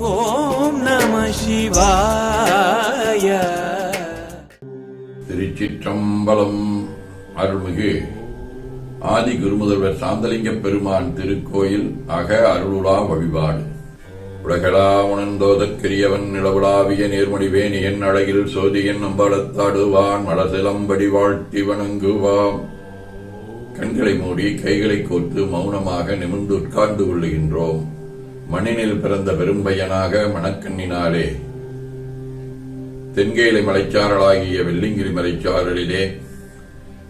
ஓம் நம சிவாய. திருச்சிற்றம்பலம் அருள்மிகு ஆதி குருமுதல்வர் சாந்தலிங்க பெருமான் திருக்கோயில் அக அருளுலா வழிபாடு. உலகளா உணர்ந்தோதற்கிரியவன் நிலவுலாவிய நேர்மடிவேணியன் அழகில் சோதியன் அம்பலத்தாடுவான் மலசிலம்படி வாழ்த்தி வணங்குவாம். கண்களை மூடி கைகளை கோர்த்து மௌனமாக நிமிர்ந்து உட்கார்ந்து கொள்ளுகின்றோம். மண்ணினில் பிறந்த பெரும்பையனாக மணக்கண்ணினாலே தென்கேலை மலைச்சாரலாகிய வெள்ளிங்கிரி மலைச்சாரலிலே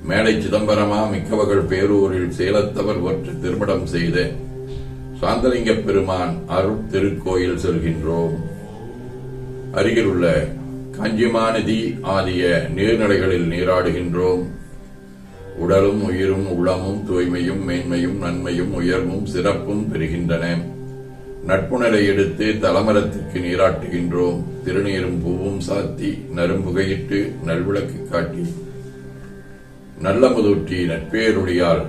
மேடை சிதம்பரமா மிக்கவர்கள் பேரூரில் சேலத்தவர் ஒற்று திருமணம் செய்த சாந்தலிங்க பெருமான் அருள் திருக்கோயில் செல்கின்றோம். அருகிலுள்ள காஞ்சிமாநதி ஆகிய நீர்நிலைகளில் நீராடுகின்றோம். உடலும் உயிரும் உள்ளமும் தூய்மையும் மேன்மையும் நன்மையும் உயர்வும் சிறப்பும் பெறுகின்றன. நட்புணரை எடுத்து தலமரத்துக்கு நீராட்டுகின்றோம். திருநீரும் பூவும் சாத்தி நரும்புகையிட்டு நல்விளக்கு காட்டி நல்ல முதூற்றி நட்பேருடையால்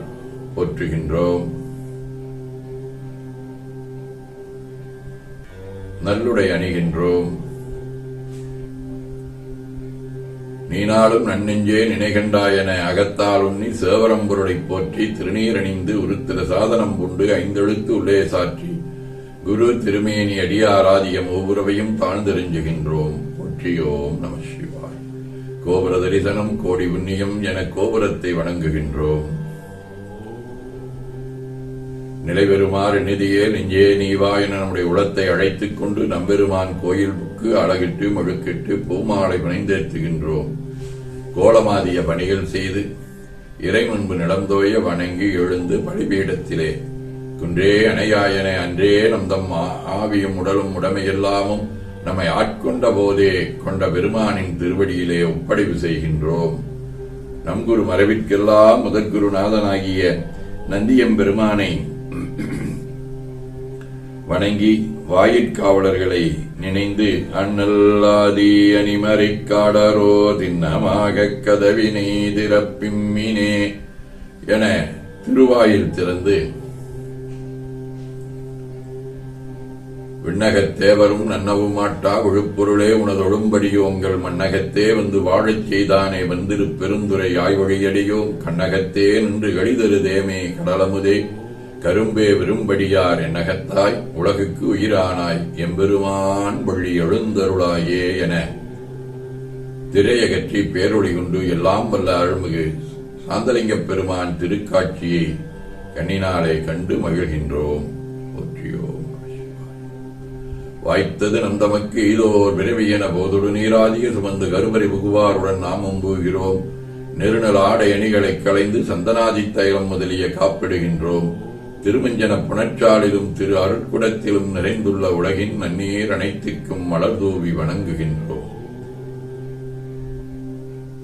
போற்றுகின்றோம். நல்லுடை அணிகின்றோம். நீனாலும் நன்னெஞ்சே நினைகண்டாயென அகத்தால் உண்ணி சேவரம்பொருளைப் போற்றி திருநீரணிந்து உருத்திர சாதனம் கொண்டு ஐந்தெழுத்து உள்ளே சாற்றி குரு திருமேனி அடியாராதியம் ஒவ்வொருவையும் தாழ்ந்தெறிஞ்சுகின்றோம். ஒற்றியோம் நம சிவாய். கோபுர தரிசனம் கோடி புண்ணியம் என கோபுரத்தை வணங்குகின்றோம். நிலைபெறுமாறு நிதியே நெஞ்சே நீவா என நம்முடைய உளத்தை அழைத்துக் கொண்டு நம்பெருமான் கோயிலுக்கு அழகிட்டு முழுக்கிட்டு பூமாலை பிணைந்தேற்றுகின்றோம். கோலமாதிய பணிகள் செய்து இறைமுன்பு நிலந்தோய வணங்கி எழுந்து பலிபீடத்திலே குன்றே அணையாயனை அன்றே நம் தம் ஆவியும் உடலும் உடமையெல்லாமும் நம்மை ஆட்கொண்ட போதே கொண்ட பெருமானின் திருவடியிலே ஒப்படைவு செய்கின்றோம். நம் குரு மரபிற்கெல்லாம் முதற்குருநாதனாகிய நந்தியம்பெருமானை வணங்கி வாயிற்காவலர்களை நினைந்து அண்ணல்லாதி அணிமறை காடரோ திண்ணமாக கதவினை திறப்பிம்மினே என திருவாயில் திறந்து விண்ணகத் தேவரும் நன்னவுமாட்டா விழுப்பொருளே உனதொடும்படியோங்கள் மண்ணகத்தே வந்து வாழச் செய்தானே வந்திரு பெருந்துரை ஆய்வழியடியோம். கண்ணகத்தே நின்று கழிதரு தேமே கடலமுதே. கரும்பே விரும்படியார் என்னகத்தாய் உலகுக்கு உயிரானாய் எம்பெருமான் வழி எழுந்தருளாயே என. திரையகற்றி பேரொழி கொண்டு எல்லாம் வல்ல அருள்மிகு சாந்தலிங்கப் பெருமான் திருக்காட்சியை கண்ணினாலே கண்டு மகிழ்கின்றோம். வாய்த்தது நம் தமக்கு இதோர் விரைவியன போதொடு நீராதிய சுமந்து கருவறை புகுவாருடன் நாமும் போகிறோம் நெருநல் ஆடை அணிகளை களைந்து சந்தனாதி தைலம் முதலிய காப்பிடுகின்றோம். திருமஞ்சன புணர்ச்சாலிலும் திரு அருட்குடத்திலும் நிறைந்துள்ள உலகின் நன்னீர் அனைத்துக்கும் மலர் தூவி வணங்குகின்றோம்.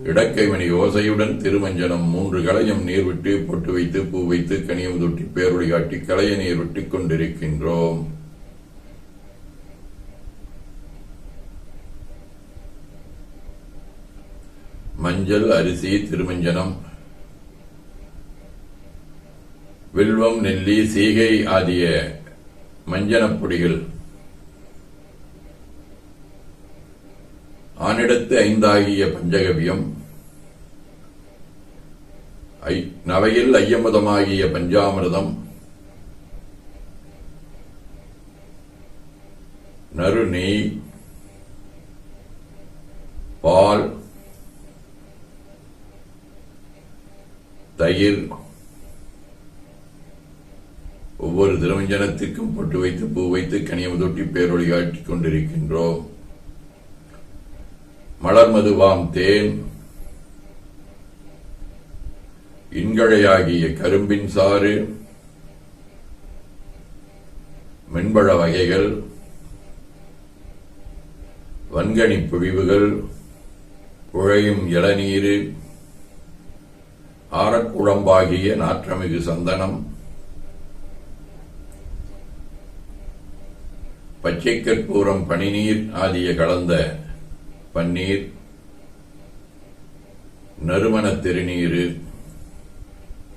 இடக்கைமணி ஓசையுடன் திருமஞ்சனம் மூன்று களையம் நீர் விட்டு பொட்டு வைத்து பூ வைத்து கனியம் தொட்டி பேரொளி காட்டி களைய நீர் விட்டுக் கொண்டிருக்கின்றோம். மஞ்சள் அரிசி திருமஞ்சனம். வில்வம் நெல்லி சீகை ஆகிய மஞ்சனப் பொடிகள். ஆனிடத்து ஐந்தாகிய பஞ்சகவியம். நவையில் ஐயமதமாகிய பஞ்சாமிரதம். நறுநெய் பால் தயிர் ஒவ்வொரு திருமஞ்சனத்திற்கும் பொட்டு வைத்து பூ வைத்து கனியம் தொட்டி பேரொழி காட்டிக் கொண்டிருக்கின்றோம். மலர்மதுவாம் தேன் இன்கழையாகிய கரும்பின் சாறு மென்பழ வகைகள் வன்கனி பொழிவுகள் புழையும் இளநீரு ஆரக்குழம்பாகிய நாற்றமிகு சந்தனம். பச்சை கற்பூரம் பனிநீர் ஆகிய கலந்த பன்னீர். நறுமண திருநீரு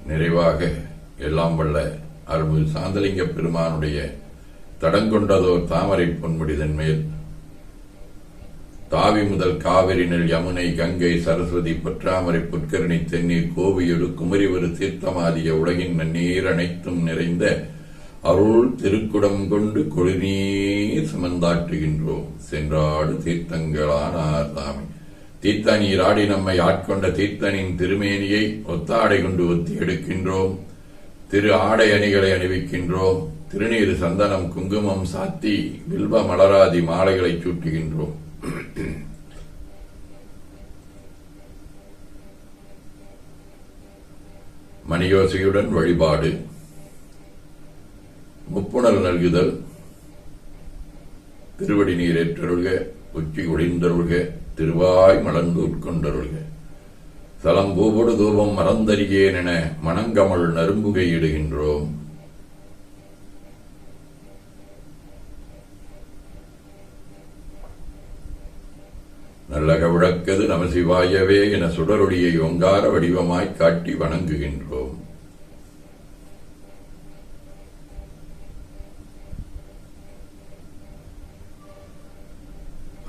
நிறைவாக எல்லாம் வல்ல அருள்மிகு சாந்தலிங்க பெருமானுடைய தடங்கொண்டதோர் தாமரை பொன்முடிதன் மேல் தாவி முதல் காவிரி நெல் யமுனை கங்கை சரஸ்வதி பொற்றாமரை புட்கரணி தென்னீர் கோவியொடு குமரிவரு தீர்த்தமாதிய உலகின் நன்னீர் அனைத்தும் நிறைந்த அருள் திருக்குடம் கொண்டு கொழுநீர் சுமந்தாட்டுகின்றோம் சென்றாடு தீர்த்தங்களானார் தாமே. தீர்த்த ஆடி நம்மை ஆட்கொண்ட தீர்த்தனின் திருமேனியை ஒத்தாடை கொண்டு ஒத்தி எடுக்கின்றோம். திரு ஆடை அணிகளை அணிவிக்கின்றோம். திருநீர் சந்தனம் குங்குமம் சாத்தி வில்வ மலராதி மாலைகளை சூட்டுகின்றோம். மணியோசையுடன் வழிபாடு முப்புணர் நல்குதல் திருவடி நீர் ஏற்றருள்க உச்சி ஒளிந்தருள்க திருவாய் மலர்ந்து உட்கொண்டருள்க. சலம் பூபொடு தூபம் மறந்தறியேன் என மணங்கமள் நரும்புகை நல்லக விளக்கது நமசிவாயவே என சுடரொளியை ஒங்கார வடிவமாய் காட்டி வணங்குகின்றோம்.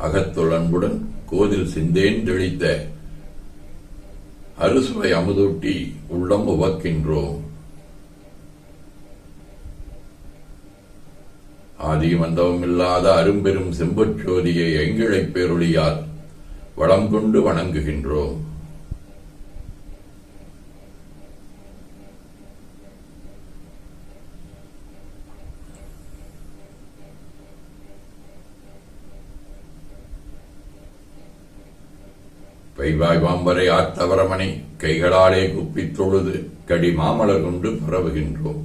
அகத்துள் கோதில் சிந்தேன் தெளித்த அறுசுவை அமுதூட்டி உள்ளம் உவக்கின்றோம். ஆதியும் அந்தவும் இல்லாத அரும்பெரும் செம்பொச்சோதியை எங்கிழைப் பேரொழியால் வளம் கொண்டு வணங்குகின்றோம் பைவாய் பாம்பரை ஆத்தவரமணி கைகளாலே குப்பித் தொழுது கடி மாமலர் கொண்டு பரவுகின்றோம்.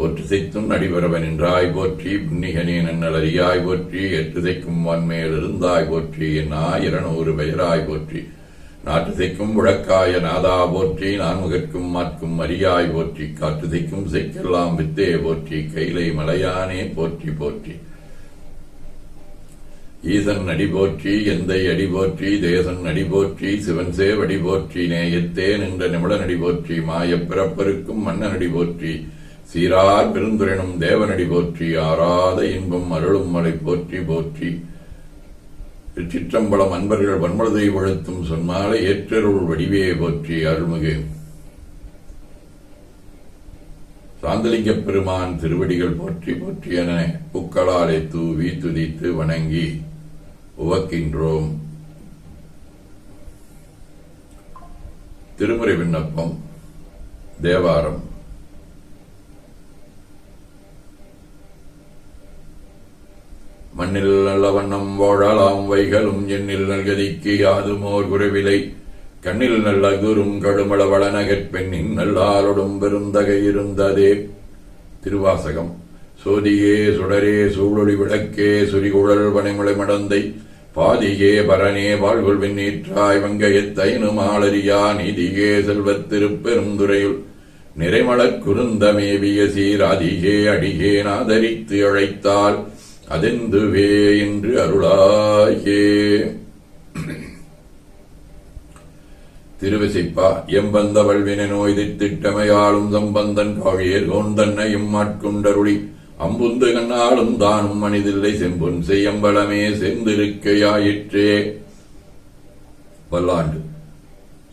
போற்று செய்த்தும் நடிபரவன் என்றாய் போற்றி புன்னிகனே நன்னலறியாய் போற்றி எட்டு செய்க்கும் வன்மேல் இருந்தாய் போற்றி என் ஆயிரநூறு பெயராய் போற்றி. நாட்டு செய்க்கும் முழக்காய நாதா போற்றி நான்முகற்கும் மாற்கும் அரியாய் போற்றி காற்று செய்க்கும் செய்க்கெல்லாம் வித்தே போற்றி கைலை மலையானே போற்றி போற்றி. ஈசன் அடி போற்றி எந்தை அடி போற்றி தேசன் அடி போற்றி சிவன் சேவடி போற்றி நேயத்தே நின்ற நிமிட நடி போற்றி மாயப் பிறப்பருக்கும் மன்னன் அடி போற்றி சீரார் பெருந்துரைனும் தேவனடி போற்றி ஆராத இன்பம் அருளும் மலை போற்றி போற்றி. திருச்சிற்றம்பலம் அன்பர்கள் வன்மலதை வழுத்தும் சொன்மாலை ஏற்றருள் வடிவே போற்றி அருள்மிகு. சாந்தலிங்கப் பெருமான் திருவடிகள் போற்றி போற்றி என புக்களாலே தூவி துதித்து வணங்கி உவக்கின்றோம். திருமுறை விண்ணப்பம் தேவாரம். மண்ணில் நல்ல வண்ணம் வாழலாம் வைகளும் எண்ணில் நல்கதிக்கு யாதுமோர் குறைவிலை. கண்ணில் நல்ல குரும் கடுமள வளநகற் பெண்ணின் நல்லாரொடும் பெருந்தகை இருந்ததே. திருவாசகம். சோதியே சுடரே சூழொளி விளக்கே சுரிகுழல் வனைமுளை மடந்தை. பாதியே பரனே வாழ்வுள் விண்ணீற்றாய் வங்கையத்தைனு மாளரியா நீதியே செல்வத் திருப்பெருந்துறையுள். நிறைமலக் குருந்தமேவிய சீராதிகே அடிகே நாதரித்து அழைத்தால் அதெந்துவே என்று அருளாயே. திருவிசைப்பா எம்பந்த வல்வின நோய் திட்டமையாளும் சம்பந்தன் காழியர் கோந்தன்னையும் ஆட்கொண்டருளி. அம்புந்து கண்ணாலும் தானும் மனிதில்லை செம்பொன் செய்யம்பலமே சேர்ந்திருக்கையாயிற்றே பல்லாண்டு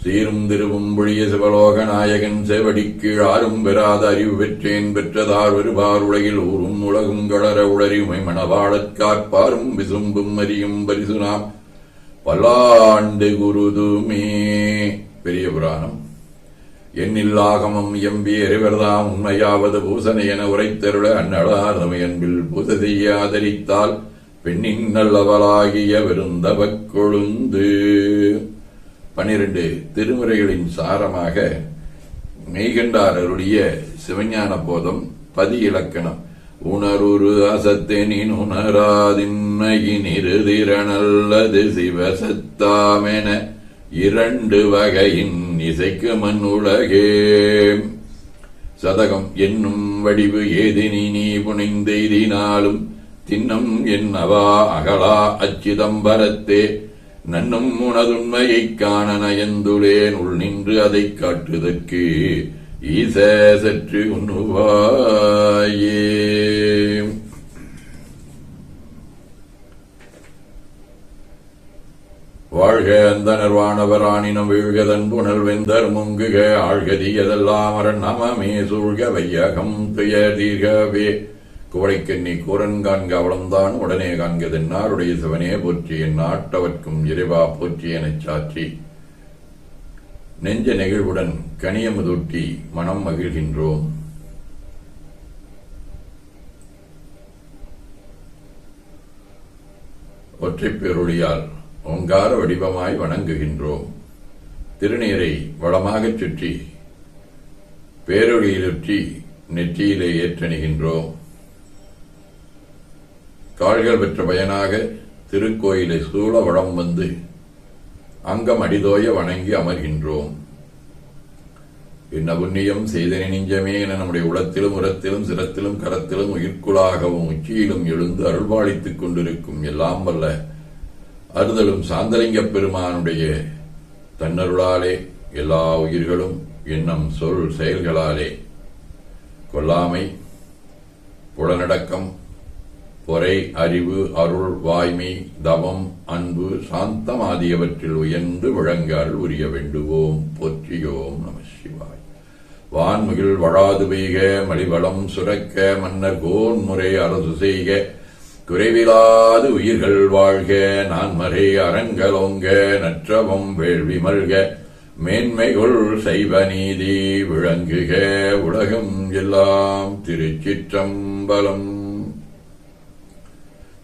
சீரும் திருவும் பொழிய சிவலோக நாயகன் செவடிக்கீழ் ஆறும் பெறாத அறிவு பெற்றேன் பெற்றதார் வருவார் உலகில் ஊரும் உலகும் களர உளறியுமை மணவாழற் விசும்பும் அறியும் பரிசுனாம் பல்லாண்டு குருதுமே. பெரிய புராணம். எண்ணில் ஆகமம் எம்பி எறிவர்தாம் உண்மையாவது பூசனை என உரைத்தருள அந்நடார் அன்பில் பூச செய்ய ஆதரித்தால் பெண்ணின் நல்லவளாகிய விருந்தவக் கொழுந்து. பனிரெண்டு திருமுறைகளின் சாரமாக மெய்கண்டார் சிவஞான போதம் பதி இலக்கணம் உணருரு அசத்தெனின் உணராதின்மையினிருதிரணல்லது சிவசத்தாமென இரண்டு வகையின் இசைக்கு மண் உலகே. சதகம் என்னும் வடிவு ஏதினி நீ புனைந்தெய்தினாலும் தின்னம் என்னவா அகலா அச்சிதம்பரத்தே. நன்னும் உனதுண்மையைக் காண நயந்துளேன் உள் நின்று அதைக் காட்டுதற்கு. ஈச சற்று உண்ணுவாயே. வாழ்க அந்த நர்வாணவர் ஆணினம் வீழ்க தன்புணர் வெந்தர் முங்குக ஆழ்கதியதெல்லாம் அரண் நமமே சூழ்க வையகம் துய தீர்கவே. குவளைக்கண்ணி கூரன் காண்க அவளம்தான் உடனே காண்கதென்னாருடைய சிவனே போற்றி என் நாட்டவர்க்கும் இறைவா போற்றி எனச் சாற்றி. நெஞ்ச நெகிழ்வுடன் கனியமுதூட்டி மனம் மகிழ்கின்றோம். ஒற்றைப் பேரொழியால் ஓங்கார வடிவமாய் வணங்குகின்றோம். திருநீரை வளமாகச் சுற்றி பேரொழியிலுற்றி நெற்றியிலே ஏற்றணிகின்றோம். கால்கள் பெற்ற பயனாக திருக்கோயிலை சூழ வளம் வந்து அங்கம் அடிதோய வணங்கி அமர்கின்றோம். என்ன புண்ணியம் செய்தனை நெஞ்சமே என நம்முடைய உளத்திலும் உரத்திலும் சிரத்திலும் கரத்திலும் உயிர்க்குளாகவும் உச்சியிலும் எழுந்து அருள்பாளித்துக் கொண்டிருக்கும் எல்லாம் வல்ல அறுதலும் சாந்தலிங்கப் பெருமானுடைய தன்னருளாலே எல்லா உயிர்களும் எண்ணம் சொல் செயல்களாலே. கொல்லாமை புலநடக்கம் பொறை அறிவு அருள் வாய்மை தவம் அன்பு சாந்தம் ஆகியவற்றில் உயர்ந்து விளங்கால் உரிய வேண்டுவோம். போற்றியோம் நம சிவாய். வான்முகில் வழாது பெய்க மலிவளம் சுரக்க மன்னர் கோன் முறை அரசு செய்க. குறைவிலாது உயிர்கள் வாழ்க நான்மறை அறங்கலோங்க நற்றவம் வேள்வி மல்க. மேன்மைகள் செய்வ நீதி விளங்குக உலகம் எல்லாம் திருச்சிற்றம்பலம்.